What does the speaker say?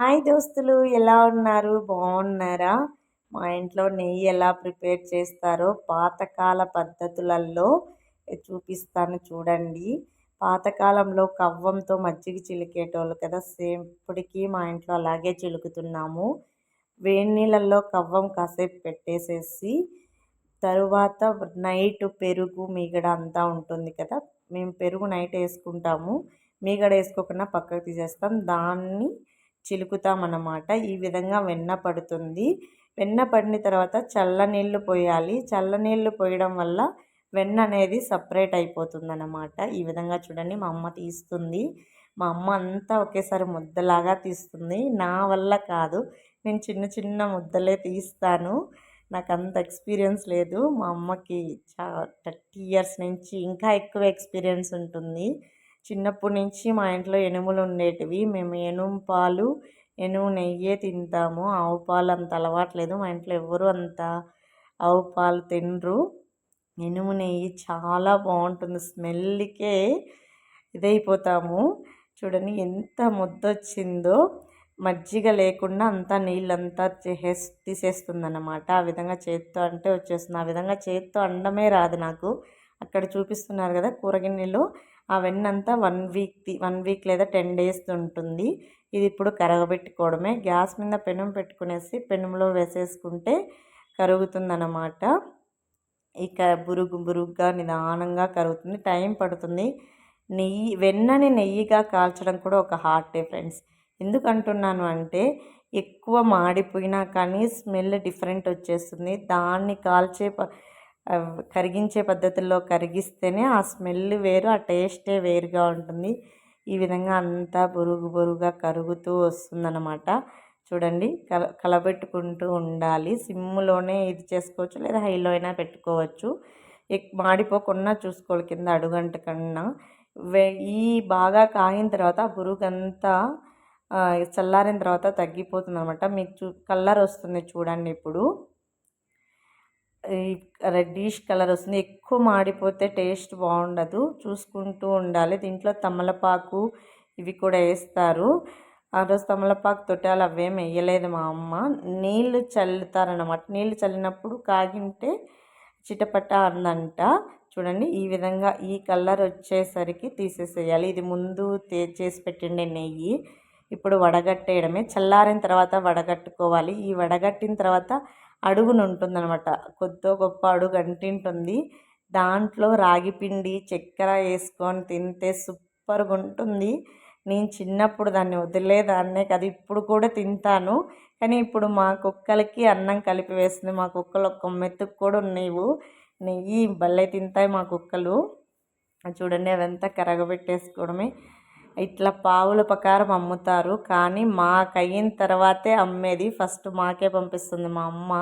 Hi దోస్తులు ఎలా ఉన్నారు? బాగున్నారా? మా ఇంట్లో నెయ్యి ఎలా ప్రిపేర్ చేస్తారో పాతకాల పద్ధతులలో చూపిస్తాను చూడండి. పాతకాలంలో కవ్వంతో మజ్జిగ చిలికేటోళ్ళు కదా సేమ్ ఇప్పటికీ మా ఇంట్లో అలాగే చిలుకుతున్నాము. వేడి నీళ్ళల్లో కవ్వం కాసేపు పెట్టేసేసి తరువాత నైట్ పెరుగు మీగడ అంతా ఉంటుంది కదా మేము పెరుగు నైట్ వేసుకుంటాము. మీగడ వేసుకోకుండా పక్కకు తీసేస్తాం. దాన్ని చిలుకుతామన్నమాట. ఈ విధంగా వెన్న పడుతుంది. వెన్న పడిన తర్వాత చల్లనీళ్ళు పోయాలి. చల్లనీళ్ళు పోయడం వల్ల వెన్న అనేది సపరేట్ అయిపోతుంది అన్నమాట ఈ విధంగా చూడండి మా అమ్మ తీస్తుంది. మా అమ్మ అంతా ఒకేసారి ముద్దలాగా తీస్తుంది. నా వల్ల కాదు. నేను చిన్న చిన్న ముద్దలే తీస్తాను. నాకు అంత ఎక్స్పీరియన్స్ లేదు. మా అమ్మకి చా థర్టీ ఇయర్స్ నుంచి ఇంకా ఎక్కువ ఎక్స్పీరియన్స్ ఉంటుంది. చిన్నప్పటి నుంచి మా ఇంట్లో ఎనుములు ఉండేటివి. మేము ఎనుము పాలు ఎనుము నెయ్యే తింటాము. ఆవు పాలు అంత అలవాట్లేదు. మా ఇంట్లో ఎవరు అంత ఆవు పాలు తినరు. ఎనుము నెయ్యి చాలా బాగుంటుంది. స్మెల్కే ఇదైపోతాము. చూడండి ఎంత ముద్దొచ్చిందో. మజ్జిగ లేకుండా అంతా నీళ్ళంతా చేసేస్ తీసేస్తుంది అన్నమాట ఆ విధంగా చేత్తో అంటే వచ్చేస్తుంది. ఆ విధంగా చేత్తో అండమే రాదు నాకు. అక్కడ చూపిస్తున్నారు కదా కూరగిన్నెలో. ఆ వెన్నంతా వన్ వీక్ వన్ వీక్ లేదా టెన్ డేస్ ఉంటుంది. ఇది ఇప్పుడు కరగబెట్టుకోవడమే. గ్యాస్ మీద పెనం పెట్టుకునేసి పెనంలో వేసేసుకుంటే కరుగుతుందన్నమాట. ఇక బురుగు బురుగ్గా నిదానంగా కరుగుతుంది. టైం పడుతుంది. నెయ్యి వెన్నని నెయ్యిగా కాల్చడం కూడా ఒక హార్టే ఫ్రెండ్స్. ఎందుకంటున్నాను అంటే ఎక్కువ మాడిపోయినా కానీ స్మెల్ డిఫరెంట్ వచ్చేస్తుంది. దాన్ని కాల్చే కరిగించే పద్ధతుల్లో కరిగిస్తేనే ఆ స్మెల్ వేరు ఆ టేస్టే వేరుగా ఉంటుంది. ఈ విధంగా అంతా బురుగు బురుగుగా కరుగుతూ వస్తుందన్నమాట. చూడండి కల కలబెట్టుకుంటూ ఉండాలి. సిమ్లోనే ఇది చేసుకోవచ్చు లేదా హైలో అయినా పెట్టుకోవచ్చు. మాడిపోకుండా చూసుకోవాలి కింద అడుగంట కన్నా. ఈ బాగా కాగిన తర్వాత బురుగంతా చల్లారిన తర్వాత తగ్గిపోతుంది అనమాట మీకు చూ కలర్ వస్తుంది చూడండి ఇప్పుడు. రెడ్డిష్ కలర్ వస్తుంది. ఎక్కువ మాడిపోతే టేస్ట్ బాగుండదు. చూసుకుంటూ ఉండాలి. దీంట్లో తమలపాకు ఇవి కూడా వేస్తారు. ఆ రోజు తమలపాకు తొట్టాలు అవేం వేయలేదు మా అమ్మ. నీళ్ళు చల్లుతారనమాట నీళ్ళు చల్లినప్పుడు కాగింటే చిటపట అందంట చూడండి ఈ విధంగా ఈ కలర్ వచ్చేసరికి తీసేసేయాలి. ఇది ముందు చేసి పెట్టిండే నెయ్యి. ఇప్పుడు వడగట్టేయడమే. చల్లారిన తర్వాత వడగట్టుకోవాలి. ఈ వడగట్టిన తర్వాత అడుగున ఉంటుందన్నమాట. కొద్దో గొప్ప అడుగు అంటింటుంది. దాంట్లో రాగి పిండి చక్కెర వేసుకొని తింటే సూపర్గా ఉంటుంది. నేను చిన్నప్పుడు దాన్ని వదిలేదాన్నే కదా ఇప్పుడు కూడా తింటాను. కానీ ఇప్పుడు మా కుక్కలకి అన్నం కలిపి వేస్తుంది మా కుక్కలు ఒక్క మెతుకు కూడా ఉన్నాయి నెయ్యి భలే తింటాయి మా కుక్కలు. చూడండి అదంతా కరగబెట్టేసుకోవడమే. ఇట్లా పావుల ప్రకారం అమ్ముతారు. కానీ మాకు అయిన తర్వాతే అమ్మేది. ఫస్ట్ మాకే పంపిస్తుంది మా అమ్మ.